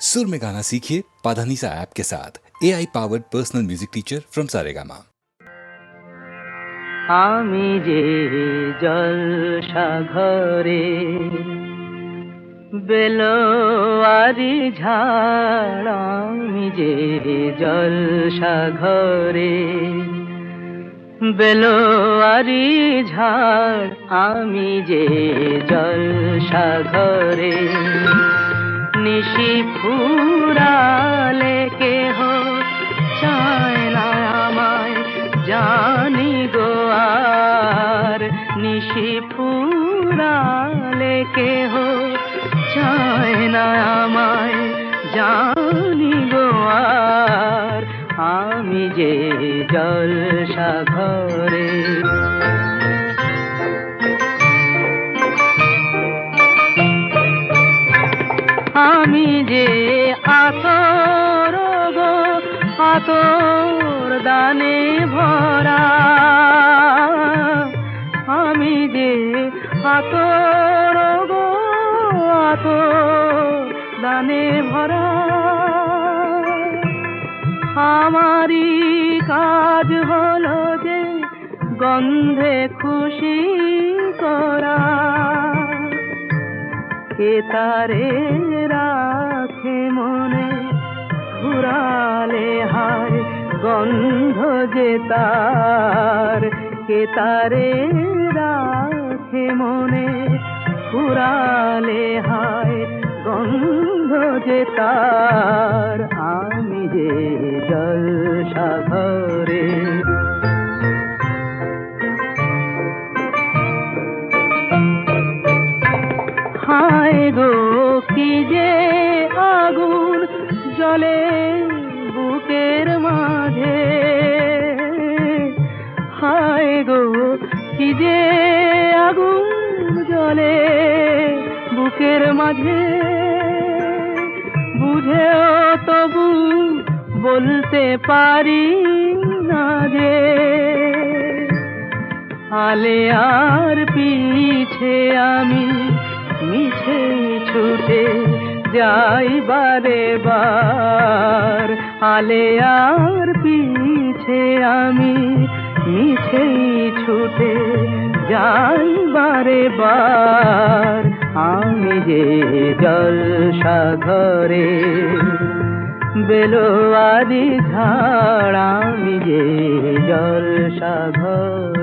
सुर में गाना सीखिए पाधानीसा ऐप के साथ A I powered personal music teacher from Saregama আমি যে জলসা ঘরে বেলোয়ারি ঝাড় আমি যে জলসা ঘরে বেলোয়ারি ঝাড় আমি যে জলসা ঘরে নিশি ফুরালে কেহ চায় না আমায়, জানি গো আর নিশি ফুরালে কেহ চায় না আমায়, জানি গো আমি যে জলসা ঘরে আতর ভরা। আমি যে আতর গো, আতর দানে ভরা। আমারই কাজ হলো যে গন্ধে খুশি করা। কে তারে রাখে মনে ঘুরালে হায় গন্ধ যে তার, কে তারে রাখে মনে? পুরালে হায় গন্ধ যে তার, আমি যে জলসা ঘরে আলে আর পিছে আমি মিছে ছুটে যাই বারে বার। আলে, আর পিছে আমি মিছে ছুটে যাই বারে বার। আমি যে জলসা ঘরে বেলোয়ারি ঝাড়, আমি যে জলসা ঘরে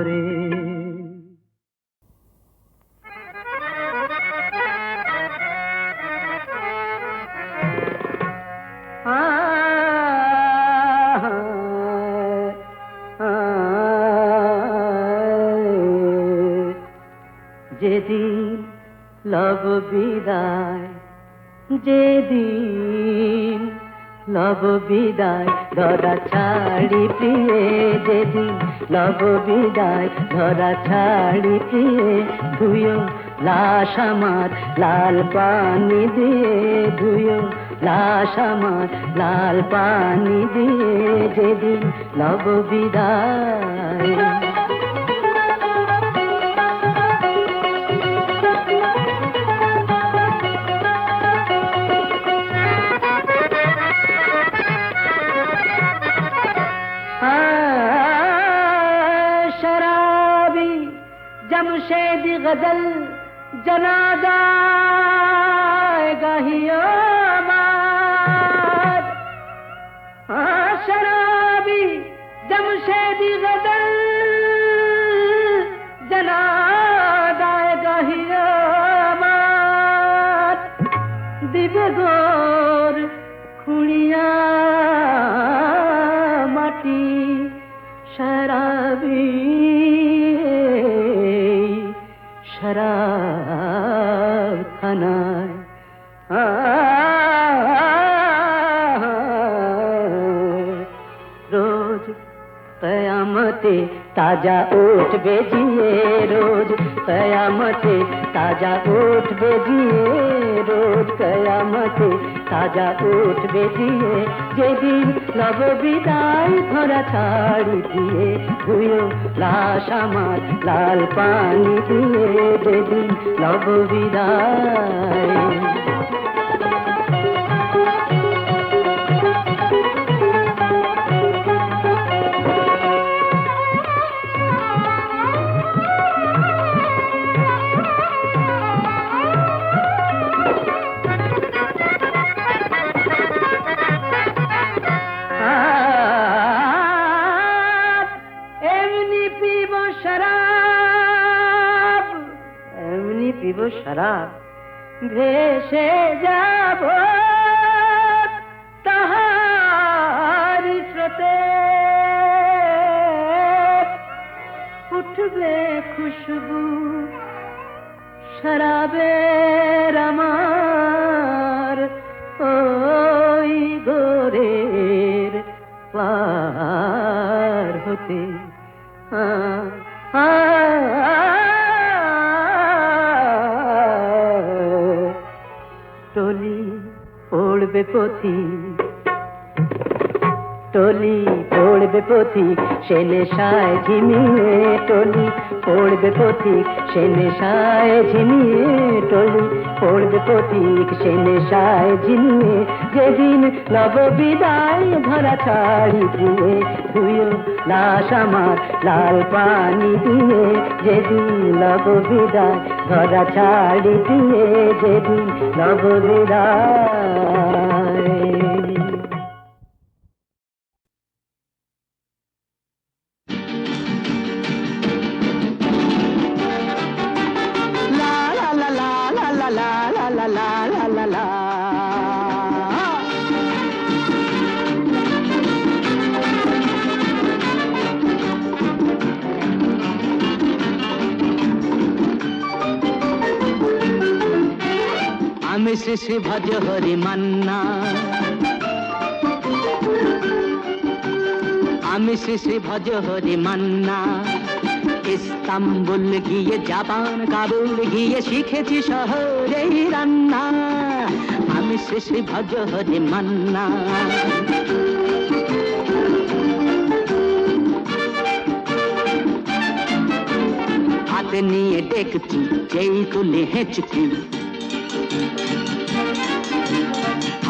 লব বিদায়, যেদিন লব বিদায়, ধরা ছাড়ি প্রিয়ে, যেদিন লব বিদায়, ধরা ছাড়ি প্রিয়ে, ধুয়ো লাশ আমার লাল পানি দিয়ে, ধুয়ো লাশ আমার লাল পানি দিয়ে, যেদিন লব বিদায়। गज़ल जनाजा गाहियाबाद हाँ, शराबी जमशेदी गज़ल जनाजा गहियो दिव्य गो রোজ কয়ামতে তাজা উঠবে জিয়ে, রোজ কয়ামতে তাজা উঠবে জিয়ে, রোজ কয়ামতে তাজা উঠবে জিয়ে। যেদিন লব বিদায় ধরা ছাড়ি দিয়ে, ধুয়ো লাশ আমার লাল পানি দিয়ে, যেদিন লব বিদায় সারা। ভেসে যাব তাহার স্রোতে। উঠবে খুশবু শরাবের আমার ওই গোরের পার হতে। আ, পড়বে পথিক টলি পড়বে পথিক সে নেশায় ঝিমিয়ে টলি পড়বে পথিক সে নেশায় ঝিমিয়ে টলি পড়বে পথিক সে নেশায় ঝিমিয়ে। যেদিন নব বিদায় ধরা ছাড়ি দিয়ে ধুয়ো লাশ আমার লাল পানি দিয়ে। যেদিন নব বিদায় ধরা ছাড়ি দিয়ে যেদিন নব বিদায়। শ্রী শ্রী ভজ হরি মান্না আমি শ্রী ভজ হরি মান্না ইস্তাম্বুল গিয়ে জাপান কাবুল গিয়ে শিখেছি শহরে রান্না আমি শ্রী ভজ হরি মান্না হাতে নিয়ে দেখছি যেই তুলে হেঁচকি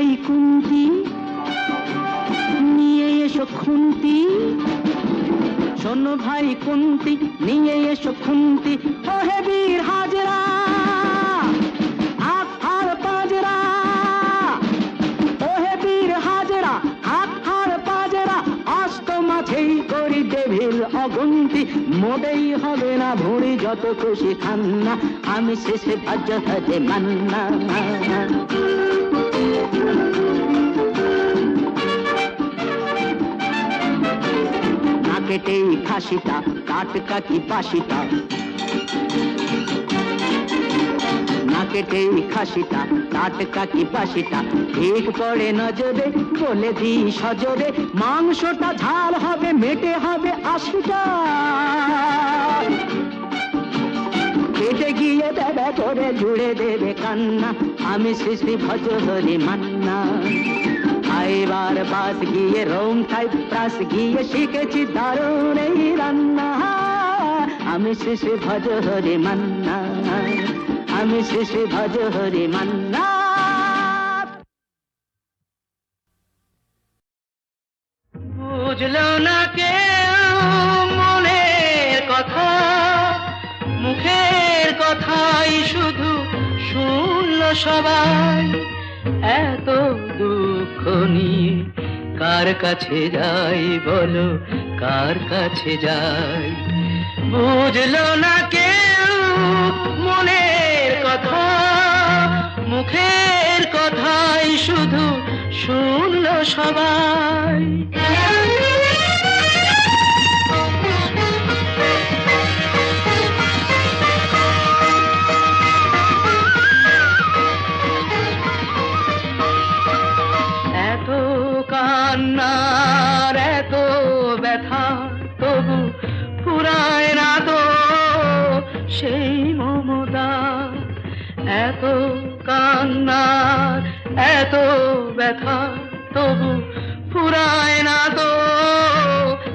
চাই কুন্তি নিয়ে এসো খুন্তি। শোনো ভাই কুন্তি নিয়ে এসো খুন্তি। ওহে বীর হাজরা মাঝেই করি দেভীর অগুন্তি। মোটেই হবে না ভুঁড়ি, যত খুশি খান্না আমি শেষে ভাজ্য থাকে মান্না। কেটেই খাসিটা কাটকা কি না কেটেই খাসিটা টাটকা কি বাসিটা ঠিক পড়ে নজরে, বলে দি সজরে, মাংসটা ঝাল হবে, মেটে হবে আশিটা। কেটে গিয়ে দেবে করে জুড়ে দেবে কান্না, আমি শ্রী শ্রী ভজ হরি মান্না। আইবার বাস গিয়ে রোম সাইপ্রাস গিয়ে শিখেছি দারুণ এই রান্না। আমি শ্রী ভজ হরি মান্না, আমি শ্রী ভজ হরি মান্না। বুঝলো না কে কথাই শুধু শুনল সবাই, এত দুঃখ নিয়ে কার কাছে যাই বলো, কার কাছে যাই? বুঝলো না কেউ মনের কথা, মুখের কথাই শুধু শুনল সবাই। এত ব্যথা তবু ফুরায় না তো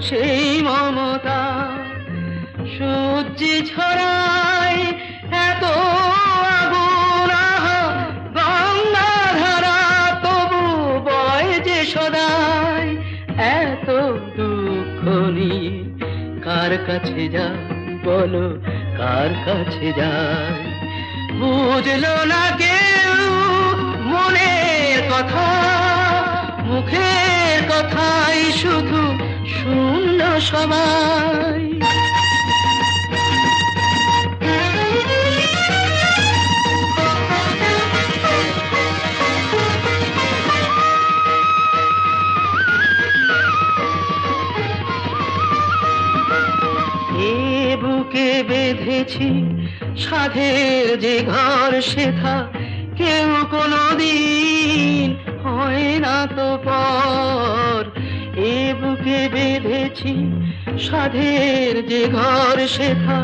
সেই মমতা। সূর্যে ছড়ায় এত তবু বয় যে সদাই এত কার কাছে যা বলো, কার কাছে যাই বুঝলো না কেউ মনের কথা মুখের কথাই শুধু শূন্য সবাই বুকে বেঁধেছি সাধের যে ঘর সেথা কেউ কোনো দিন হয় না তো পর। এ বুকে বেঁধেছি সাধের যে ঘর শেখা।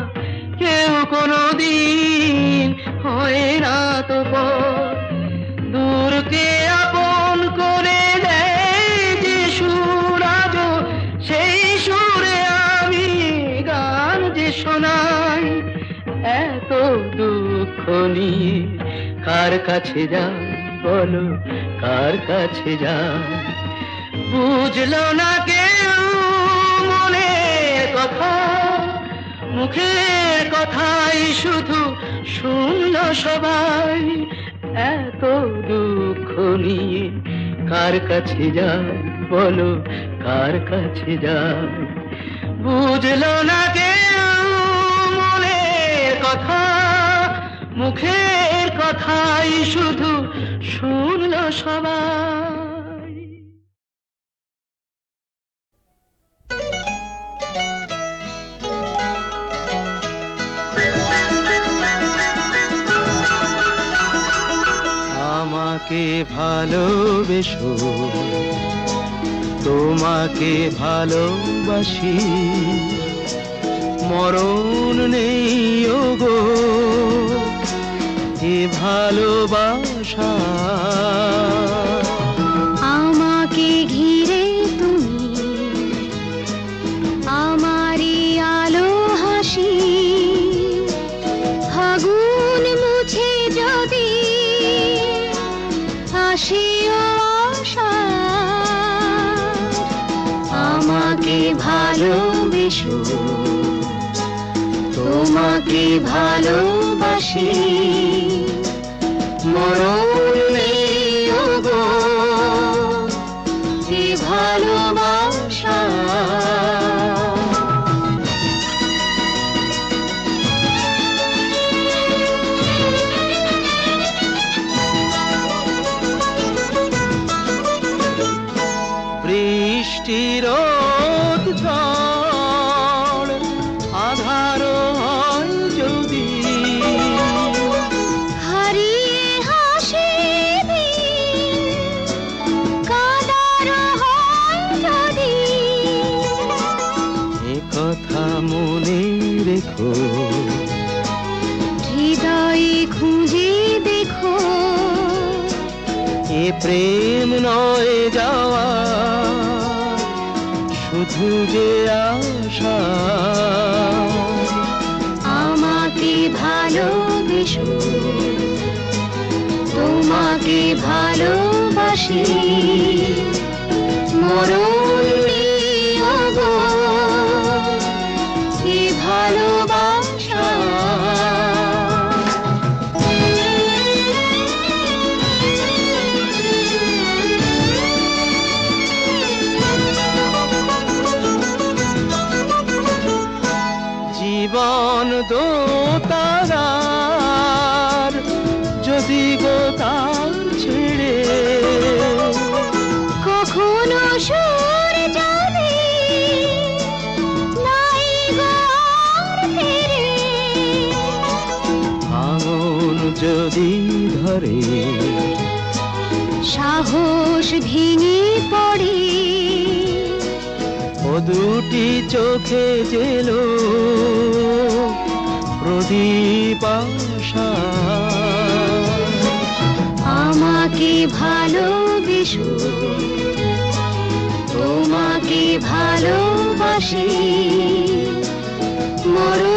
কেউ কোনো দিন হয় না তো পর। দূরকে আপন করে দেয় যে সেই সুরে আমি গান যে শোনাই। এত দুঃখ নিয়ে কার কাছে যাই বলো, কার কাছে যাই বুঝলো না কেউ মনের কথা মুখের কথাই শুধু শুনলো সবাই। এত দুঃখ নিয়ে কার কাছে যাই বলো, কার কাছে যাই বুঝলো না কেউ মনের কথা মুখের কথাই শুধু শুনল সবাই। আমাকে ভালোবেসো তোমাকে ভালোবাসি। মরণ নেই গো এ ভালোবাসা। আমাকে ঘিরে তুমি, আমারই আলো হাসি। ফাগুন মুছে যদি আশা, আমাকে ভালোবেসো, তোমাকে ভালোবাসি। মরণ মরণ দুটি চোখে জেল প্রদীপ আমাকে ভালো ভালোবেসো তোমাকে ভালোবাসি। মরণ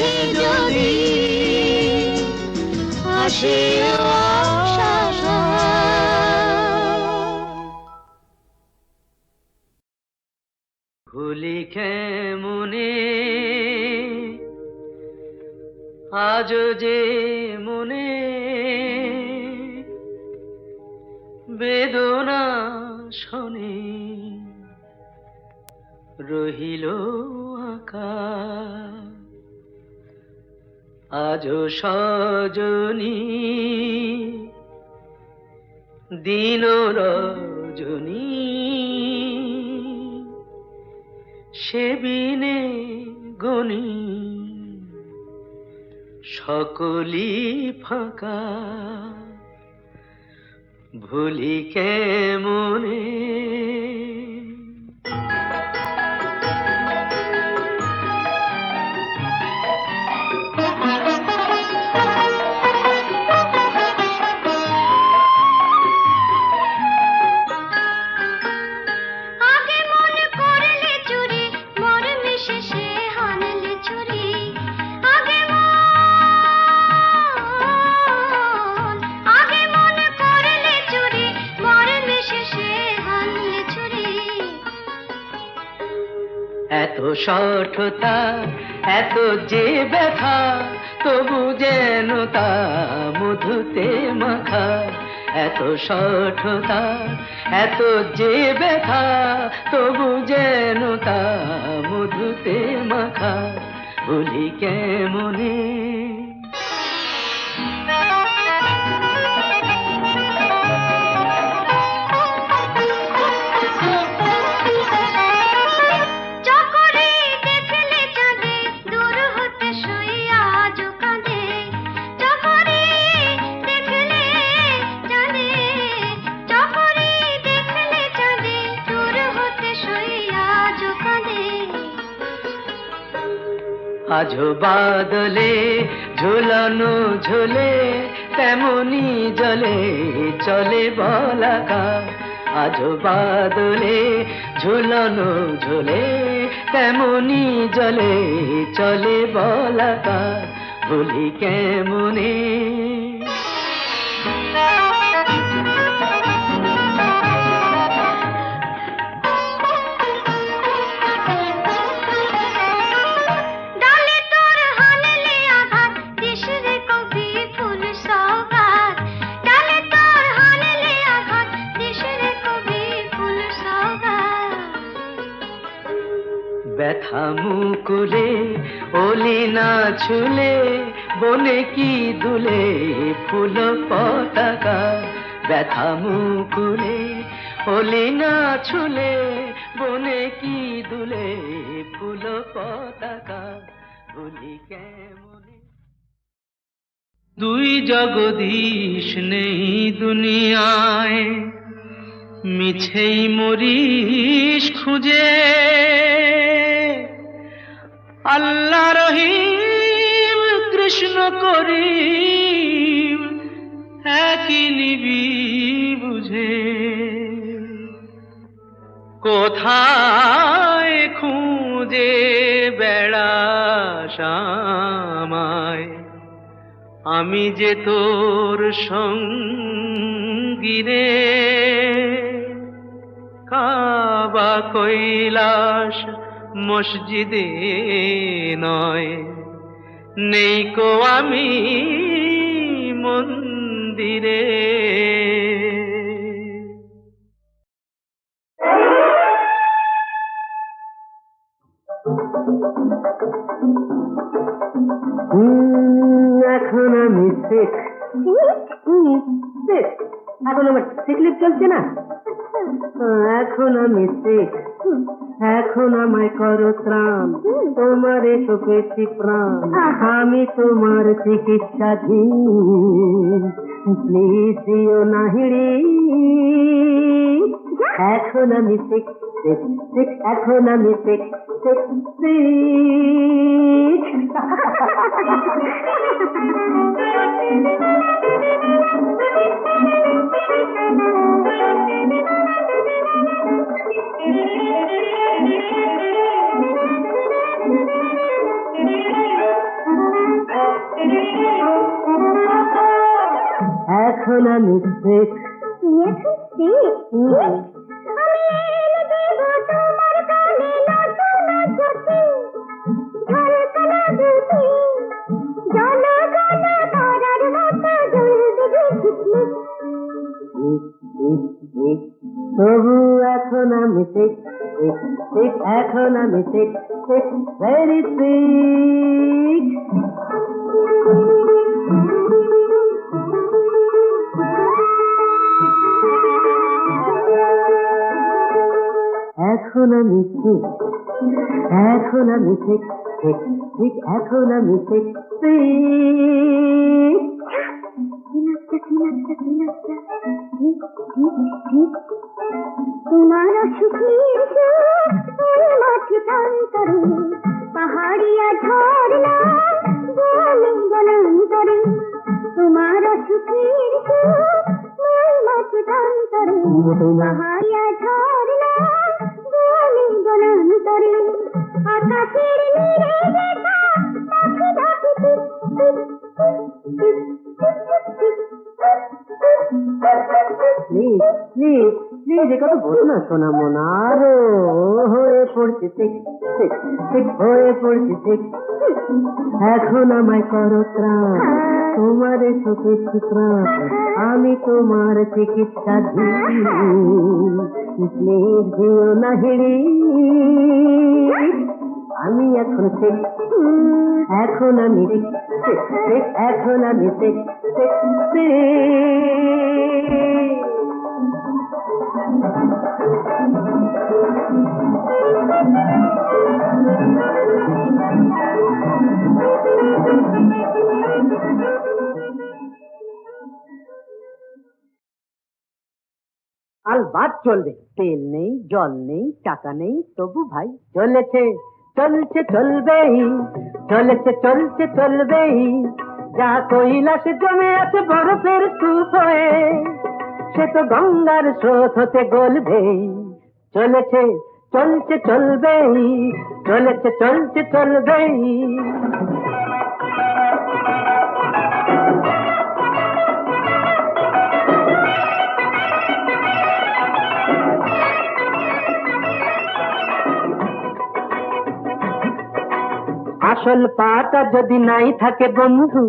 মুছে যদি আসে আশা ভুলি মনে আজ যে মনে বেদনা শোনে রহিল আকা আজ সজনী। দিন রজনী। সে বিনে গনি সকলি ফাঁকা। ভুলি কেমনে আগে সঠতা এত যে ব্যথা, তবু যেন তা মধুতে মাখা। এত সঠতা এত যে ব্যথা, তবু যেন তা মধুতে মাখা। বলি কেমনে আজ বাদলে ঝুলানো ঝোলে, তেমনি জলে চলে বলাকা আজ বাদলে ঝুলানো ঝোলে, তেমনি জলে চলে বলাকা ভুলি কেমনে ব্যথা মুকুলে ওলি না ছুলে, বনে কি দুলে ফুল পতাকা ব্যথা মুকুলে ওলি না ছুলে, বনে কি দুলে ফুল পতাকা বলি কেমনে? দুই জগদীশ নেই দুনিয়ায়, মিছেই মরিস খুঁজে। আল্লাহ রহিম, কৃষ্ণ করিম, একই নিবি বুঝে। কোথায় খুঁজে বেড়াস আমায় আমি যে তোর সঙ্গীরে কাবা কৈলাস মসজিদে নয়। নেই কো আমি মন্দিরে। এখন আমি শেখ। শেখ। এখন আমার চলছে না? এখন আমি শেখ। এখন আমায় করো ত্রাণ। তোমার এসো পেয়েছি প্রাণ আমি তোমার প্লিজ দিও নাহিড়ি এখন আমি এখন আমি সিক সিক সিক এখন আমি সিক তবু এখন আমি ঠিক এখন আমি ঠিক ভেরি ঠিক এখন আমি ঠিক এখন আমি ঠিক ঠিক ঠিক এখন আমি ঠিক তোমার মাঠে প্রান্তরে পাহাড়িয়া বনান্তরে। তোমার মাঠে প্রান্তরে পাহাড়িয়া কথা বলো সোনা মনা আরও হয়ে পড়ছি ঠিক ঠিক হয়ে পড়ছি ঠিক এখন আমায় করো তোমার চোখে চিত্রাণ আমি তোমার চিকিৎসা প্লিজ দিও না হিড়ি আমি এখন ঠিক, এখন আমি এখন আমি ঠিক ঠিক। ঠিক আল বাদ চলবে। তেল নেই, জল নেই, টাকা নেই, তবু ভাই চলেছে, চলছে, চলবেই, চলেছে, চলছে, চলবেই। যা কৈলাস জমে আছে বরফের স্তূপ হয়ে। সে তো গঙ্গার স্রোত হতে গলবেই চলেছে, চলছে, চলবেই, চলেছে, চলছে, চলবেই। আসল পাটা যদি নাই থাকে বন্ধু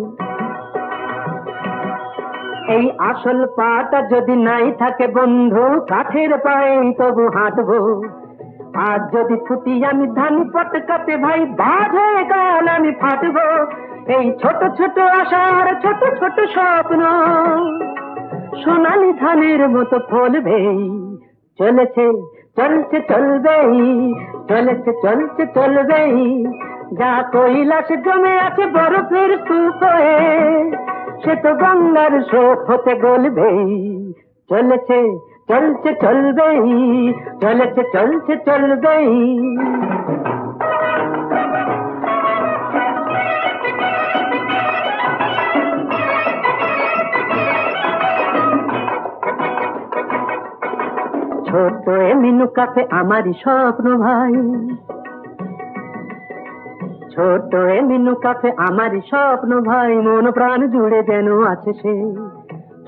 এই আসল পাটা যদি নাই থাকে বন্ধু, কাঠের পায়ে তবু হাঁটবো। আর যদি ছুটি আমি ধান পটকাতে ভাই বাজ গান আমি ফাটবো। এই ছোট ছোট আশার ছোট ছোট স্বপ্ন, সোনালি ধানের মতো ফলবেই চলেছে, চলছে, চলবেই, চলেছে, চলছে, চলবেই। যা কৈলাস জমে আছে বরফের স্তূপ সে তো গঙ্গার স্রোত হতে গলবেই চলেছে, চলছে, চলবেই, চলেছে, চলছে, চলবেই। ছোট এ মিনু কাফে আমারই স্বপ্ন ভাই। ছোট মিনু কাফে আমারই স্বপ্ন ভাই, মন প্রাণ জুড়ে যেন আছে সে।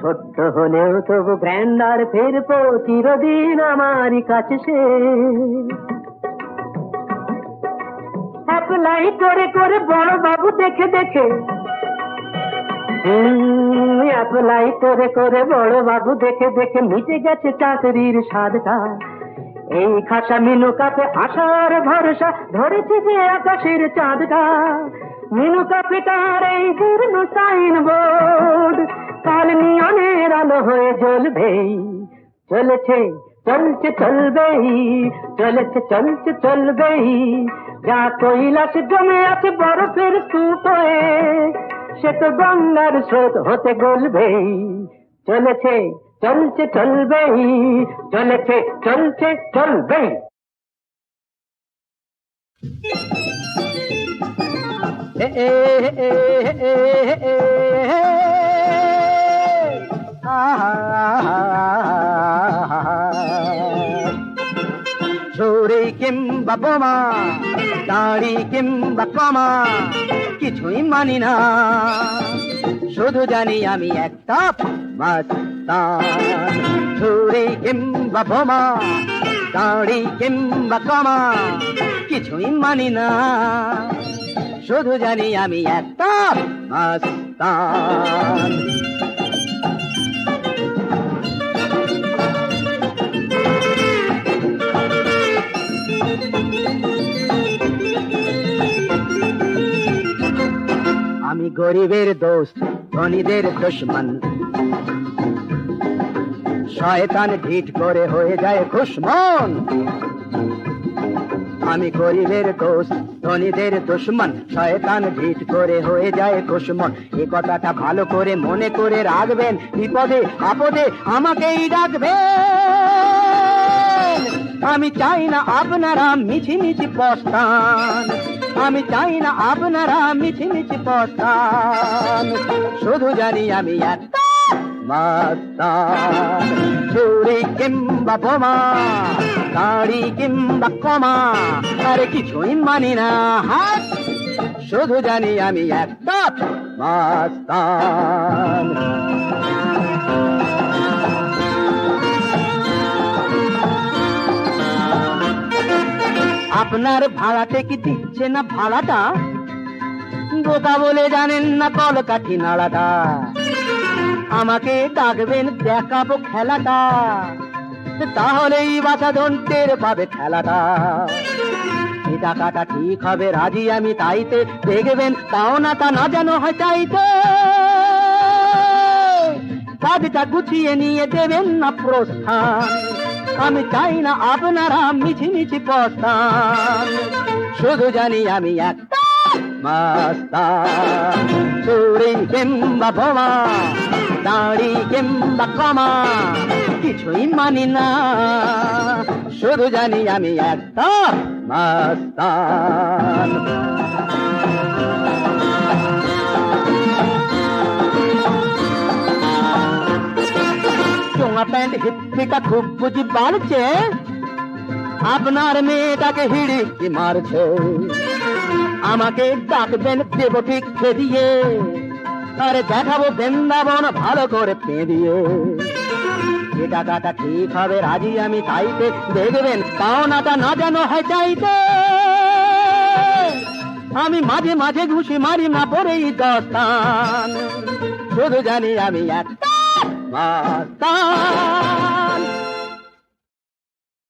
ছোট্ট হলেও তবু গ্র্যান্ডার ফেরবো, চিরদিন আমারই কাছে সে। অ্যাপ্লাই করে করে বড় বাবু দেখে দেখে। অ্যাপ্লাই করে করে বড় বাবু দেখে দেখে মিটে গেছে চাকরির স্বাদটা। এই খাসা মিনু কাপে আশার ভরসা ধরেছে যে আকাশের চাঁদটা। মিনু কাপে তার এই জীর্ণ সাইন বোর্ড কাল নিয়নের আলো হয়ে জ্বলবেই চলেছে, চলছে, চলবেই, চলেছে, চলছে, চলবেই। যা কৈলাস জমে আছে বরফের স্তূপ, সে তো গঙ্গার স্রোত হতে গলবেই। চলেছে চলছে চলবেই চলেছে চলছে চলবেই এ এ এ এ এ এ ছুরি কিংবা বোমা, দাড়ি কিংবা কমা, কিছুই মানি না। শুধু জানি আমি একটা মাস্তান ছুরি কিংবা বোমা, দাড়ি কিংবা কমা, কিছুই মানি না। শুধু জানি আমি একটা মাস্তান আমি গরিবের দোস্ত, ধনীদের দুশ্মন। শয়তান ঢিট করে হয়ে যায় খুশমন। আমি গরিবের দোস্ত, ধনীদের দুশ্মন, শয়তান ঢিট করে হয়ে যায় খুশমন। এই কথাটা ভালো করে মনে করে রাখবেন, বিপদে, আপদে আমাকেই ডাকবেন। আমি চাই না আপনারা মিছি মিছি পস্তান আমি চাই না আপনারা মিছি মিছি পস্তান শুধু জানি আমি চুরি কিংবা বোমা, গাড়ি কিংবা কমা আরে কিছুই মানি না হাত। শুধু জানি আমি একটা মাস্তান আপনার ভাড়াতে কি দিচ্ছে না ভাড়াটা? বোকা বলে জানেন না কলকাঠি নাড়াটা। আমাকে ডাকবেন, দেখাবো খেলাটা। তাহলেই বাছা টের পাবে খেলাটা। এই টাকাটা ঠিক হবে, রাজি আমি তাইতে। দেখবেন পাওনাটা না যেন হয় চাইতে। কাজটা গুছিয়ে নিয়ে দেবেন না প্রস্থান। আমি চাই না আপনারা মিছি মিছি প্রস্থান। শুধু জানি আমি একটা মাস্তান। চুরি কিংবা বোমা, দাড়ি কিংবা কমা, কিছুই মানি না। শুধু জানি আমি একটা মাস্তান। প্যান্ট হিপ্পিটা খুব বুঝি বাড়ছে? আপনার মেয়েটাকে হিড়ি কি মারছে? আমাকে ডাকবেন দেব ঠিক দিয়ে আরে দেখাবো বৃন্দাবন ভালো করে পেঁদিয়ে। যে টাকাটা ঠিক হবে রাজি আমি তাইতে দেখবেন, পাওনাটা না যেন হয় চাইতে আমি মাঝে মাঝে ঘুষি মারি না পরেই দস্তান। শুধু জানি আমি একটা মাস্তান